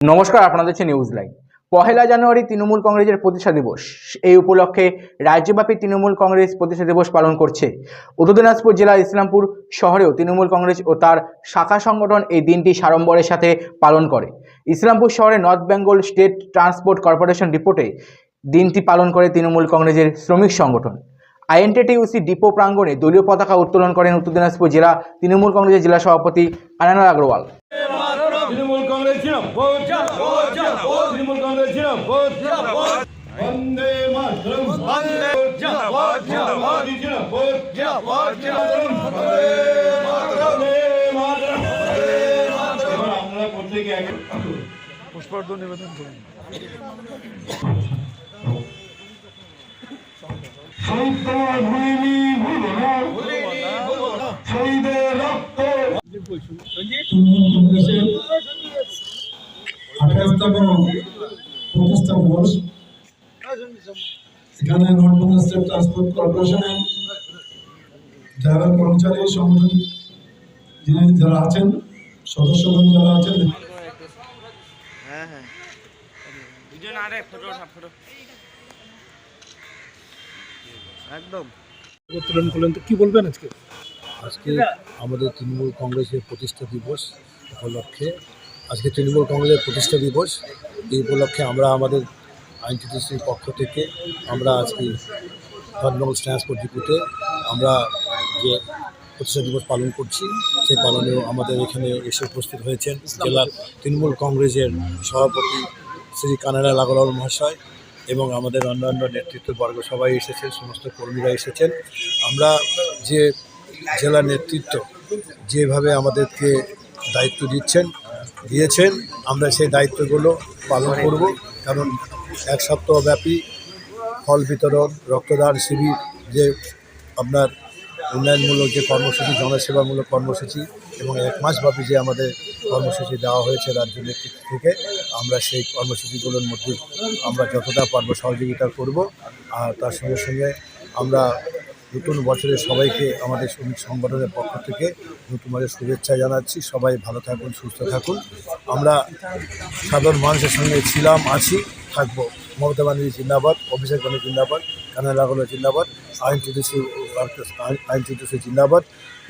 নমস্কার আপনাদের হচ্ছে নিউজ লাইভ পহেলা জানুয়ারি তৃণমূল কংগ্রেসের প্রতিষ্ঠা দিবস। এই উপলক্ষে রাজ্যব্যাপী তৃণমূল কংগ্রেস প্রতিষ্ঠা দিবস পালন করছে। উত্তর দিনাজপুর জেলার ইসলামপুর শহরেও তৃণমূল কংগ্রেস ও তার শাখা সংগঠন এই দিনটি সাড়ম্বরের সাথে পালন করে। ইসলামপুর শহরে north Bengal state transport corporation ডিপোটে দিনটি পালন করে তৃণমূল কংগ্রেসের শ্রমিক সংগঠন। আইএনটিটিউসি ডিপো প্রাঙ্গণে দলীয় পতাকা উত্তোলন করেন উত্তর দিনাজপুর জেলা তৃণমূল কংগ্রেসের জেলা সভাপতি আনানা আগরওয়াল। তৃণমূল কংগ্রেস কংগ্রেস ছিল বন্দে মাতরম বন্দে মোদি ছিল বন্দে মাতরম এবার আমরা প্রত্যেকে এক পুষ্পার্ঘ্য নিবেদন করুন শহীদ তোমার ভুলিনি ভুলো না শহীদের রক্ত আঠাশতম প্রতিষ্ঠা দিবস এখানে নর্থ স্টেট ট্রান্সপোর্ট কর্পোরেশনের ড্রাইভার কর্মচারী সংগঠন যিনি যারা আছেন সদস্যগণ যারা আছেন উত্তোলন করলেন তো কি বলবেন আজকে? আজকে আমাদের তৃণমূল কংগ্রেসের প্রতিষ্ঠা দিবস উপলক্ষে আজকে তৃণমূল কংগ্রেসের প্রতিষ্ঠা দিবস। এই উপলক্ষে আমরা আমাদের আইনটিটিসির পক্ষ থেকে আমরা আজকে ধর্মনগর ট্রান্সপোর্ট ডিপুতে আমরা যে প্রতিষ্ঠা দিবস পালন করছি, সেই পালনেও আমাদের এখানে এসে উপস্থিত হয়েছেন জেলার তৃণমূল কংগ্রেসের সভাপতি শ্রী কানাডা লাগলাল মহাশয় এবং আমাদের অন্যান্য নেতৃত্ববর্গ সবাই এসেছেন, সমস্ত কর্মীরা এসেছেন। আমরা যে জেলা নেতৃত্ব যেভাবে আমাদেরকে দায়িত্ব দিচ্ছেন, দিয়েছেন, আমরা সেই দায়িত্বগুলো পালন করব। কারণ এক সপ্তাহব্যাপী ফল বিতরণ, রক্তদান শিবির, যে আপনার উন্নয়নমূলক যে কর্মসূচি, জনসেবামূলক কর্মসূচি এবং এক মাসব্যাপী যে আমাদের কর্মসূচি দেওয়া হয়েছে রাজ্য নেতৃত্ব থেকে, আমরা সেই কর্মসূচিগুলোর মধ্যে আমরা যতটা পারব সহযোগিতা করব। আর তার সঙ্গে সঙ্গে আমরা নতুন বছরে সবাইকে আমাদের শ্রমিক সংগঠনের পক্ষ থেকে নতুন বছরের শুভেচ্ছা জানাচ্ছি। সবাই ভালো থাকুন সুস্থ থাকুন। আমরা সাধারণ মানুষের সঙ্গে ছিলাম আছি থাকব। মমতা ব্যানার্জি জিন্দাবাদ অভিষেক ব্যানার্জি জিন্দাবাদ কানাডা রাগুলো জিন্দাবাদ আইন টিডিসি আইন টিডিসি জিন্দাবাদ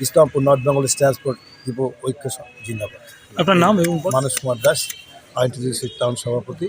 Islampur north Bengal transport depot ঐক্য জিন্দাবাদ। আপনার নাম এবং মানস কুমার দাস আইন টিডিসি টাউন সভাপতি।